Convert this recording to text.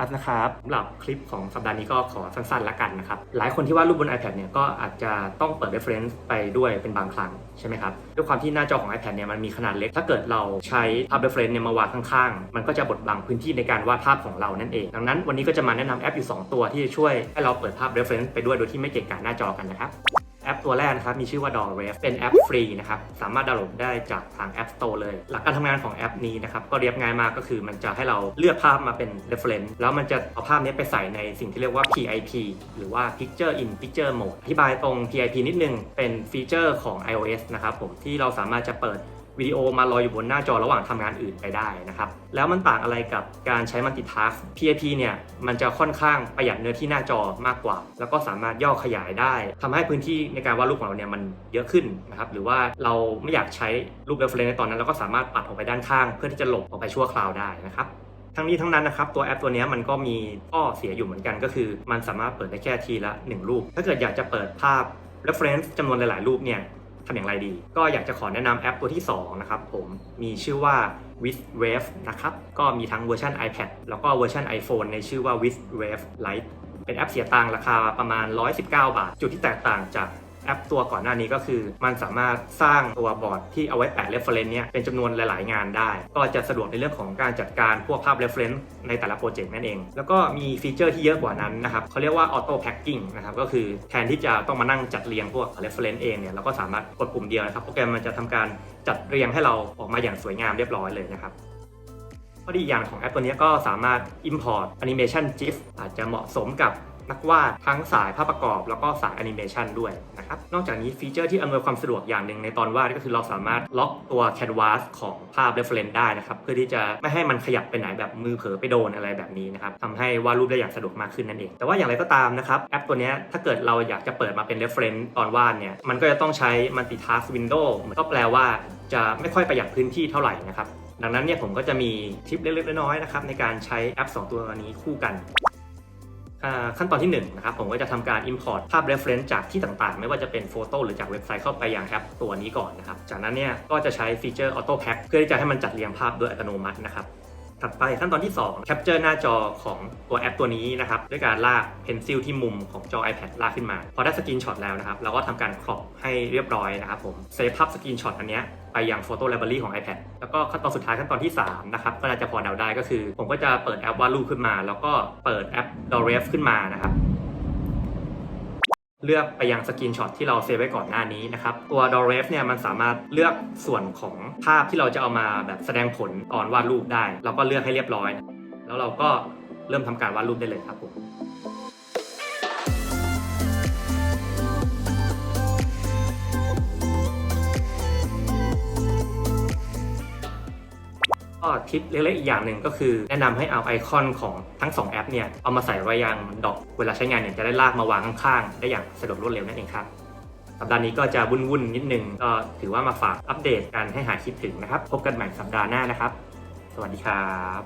อัพนะครับสำหรับคลิปของสัปดาห์นี้ก็ขอสั้นๆละกันนะครับ หลายคนที่วาดรูปบน iPad เนี่ยก็อาจจะต้องเปิด reference ไปด้วยเป็นบางครั้งใช่ไหมครับ ด้วยความที่หน้าจอของ iPad เนี่ยมันมีขนาดเล็ก ถ้าเกิดเราใช้ภาพ reference เนี่ยมาวางข้างๆ มันก็จะบดบังพื้นที่ในการวาดภาพของเรานั่นเอง ดังนั้นวันนี้ก็จะมาแนะนำแอปอยู่ 2 ตัวที่จะช่วยให้เราเปิดภาพ reference ไปด้วยโดยที่ไม่เกะกะหน้าจอกันนะครับ แอปตัวแรกนะครับมีชื่อว่า d o r e f เป็นแอปฟรีนะครับสามารถดาวน์โหลดได้จากทาง App Store เลย หลักการทำงานของแอปนี้นะครับก็เรียบง่ายมากก็คือมันจะให้เราเลือกภาพมาเป็น reference แล้วมันจะเอาภาพนี้ไปใส่ในสิ่งที่เรียกว่า PIP หรือว่า Picture in Picture Mode อธิบายตรง PIP นิดนึงเป็นฟีเจอร์ของ iOS นะครับผมที่เราสามารถจะเปิด วิดีโอมาลอยอยู่บนหน้าจอระหว่างทำงานอื่นไปได้นะครับ แล้วมันต่างอะไรกับการใช้ multitask PAP เนี่ยมันจะค่อนข้างประหยัดเนื้อที่หน้าจอมากกว่า แล้วก็สามารถย่อขยายได้ทำให้พื้นที่ในการวาดรูปของเราเนี่ยมันเยอะขึ้นนะครับหรือว่าเราไม่อยากใช้รูป reference ในตอนนั้นเราก็สามารถปัดออกไปด้านข้าง เพื่อที่จะหลบออกไปชั่วคราวได้นะครับทั้งนี้ทั้งนั้นนะครับตัวแอปตัวนี้มันก็มีข้อเสียอยู่เหมือนกันก็คือ มันสามารถเปิดได้แค่ทีละหนึ่งรูป ถ้าเกิดอยากจะเปิดภาพ reference จำนวนหลาย ๆ รูปเนี่ย ทำอย่างไรดี ก็อยากจะขอแนะนำแอปตัวที่ 2 นะครับผมมีชื่อว่า with wave นะครับ ก็มีทั้งเวอร์ชัน iPad แล้วก็เวอร์ชัน iPhone ในชื่อว่า with wave Lite เป็นแอปเสียตังค์ราคาประมาณ 119 บาท จุดที่แตกต่างจาก แอปตัวก่อนหน้านี้ก็คือ มันสามารถสร้างตัวบอร์ดที่เอาไว้แปะ reference เนี่ยเป็นจำนวนหลาย ๆ งานได้ ก็จะสะดวกในเรื่องของการจัดการพวกภาพ reference ในแต่ละโปรเจกต์นั่นเอง แล้วก็มีฟีเจอร์ที่เยอะกว่านั้นนะครับเขาเรียกว่า auto packing นะครับก็คือแทนที่จะต้องมานั่งจัดเรียงพวก reference เองเนี่ยเราก็สามารถกดปุ่มเดียวนะครับโปรแกรมมันจะทำการจัดเรียงให้เราออกมาอย่างสวยงามเรียบร้อยเลยนะครับข้อดีอย่างของแอปตัวนี้ก็สามารถ import animation GIF อาจจะเหมาะสมกับ นักวาดทั้งสายภาพประกอบแล้วก็สายแอนิเมชันด้วยนะครับนอกจากนี้ฟีเจอร์ที่อำนวยความสะดวกอย่างหนึ่งในตอนวาดก็คือเราสามารถล็อกตัว canvas ของภาพ reference ได้นะครับเพื่อที่จะไม่ให้มันขยับไปไหนแบบมือเผลอไปโดนอะไรแบบนี้นะครับทำให้วาดรูปได้อย่างสะดวกมากขึ้นนั่นเอง แต่ว่าอย่างไรก็ตามนะครับแอปตัวนี้ถ้าเกิดเราอยากจะเปิดมาเป็น reference ตอนวาดเนี่ยมันก็จะต้องใช้ multitask window ก็แปลว่าจะไม่ค่อยประหยัดพื้นที่เท่าไหร่นะครับดังนั้นเนี่ยผมก็จะมีทิปเล็กๆน้อยๆนะครับในการใช้แอป 2 ตัวนี้คู่กัน ขั้นตอนที่1นะครับผมก็จะทำการ Import ภาพ reference จากที่ต่างๆ ไม่ว่าจะเป็นโฟโต้หรือจากเว็บไซต์เข้าไปยังแอปตัวนี้ก่อนนะครับ จากนั้นเนี่ยก็จะใช้ฟีเจอร์ Auto Pack เพื่อที่จะให้มันจัดเรียงภาพโดยอัตโนมัตินะครับ ถัดไปขั้นตอนที่2 Capture หน้าจอของตัวแอปตัวนี้นะครับด้วยการลากเพนซิลที่มุมของจอ iPad ลากขึ้นมา พอได้สกรีนช็อตแล้วนะครับเราก็ทำการครอปให้เรียบร้อยนะครับผมเซฟภาพสกรีนช็อตอันนี้ไปยังโฟโต้ไลบรารีของ iPad แล้วก็ขั้นตอนสุดท้ายขั้นตอนที่3นะครับก็น่าจะพอเดาได้ก็คือ ผมก็จะเปิดแอปวาดรูปขึ้นมา แล้วก็เปิดแอป d o r e f ขึ้นมานะครับ เลือกไปยังสกรีนช็อตที่เราเซฟไว้ก่อนหน้านี้นะครับ ตัว d o r e f เนี่ยมันสามารถเลือกส่วนของภาพที่เราจะเอามาแบบแสดงผลตอนวาดรูปได้ เราก็เลือกให้เรียบร้อย แล้วเราก็เริ่มทำการวาดรูปได้เลยครับผม ทิปเล็กๆอีกอย่างหนึ่งก็คือ แนะนำให้เอาไอคอนของทั้ง 2 แอปเนี่ยเอามาใส่ไว้ยังดอกเวลาใช้งานเนี่ยจะได้ลากมาวางข้างๆได้อย่างสะดวกรวดเร็วนั่นเองครับสัปดาห์นี้ก็จะวุ่นๆนิดนึงก็ถือว่ามาฝากอัปเดตกันให้หายคิดถึงนะครับ พบกันใหม่สัปดาห์หน้านะครับ สวัสดีครับ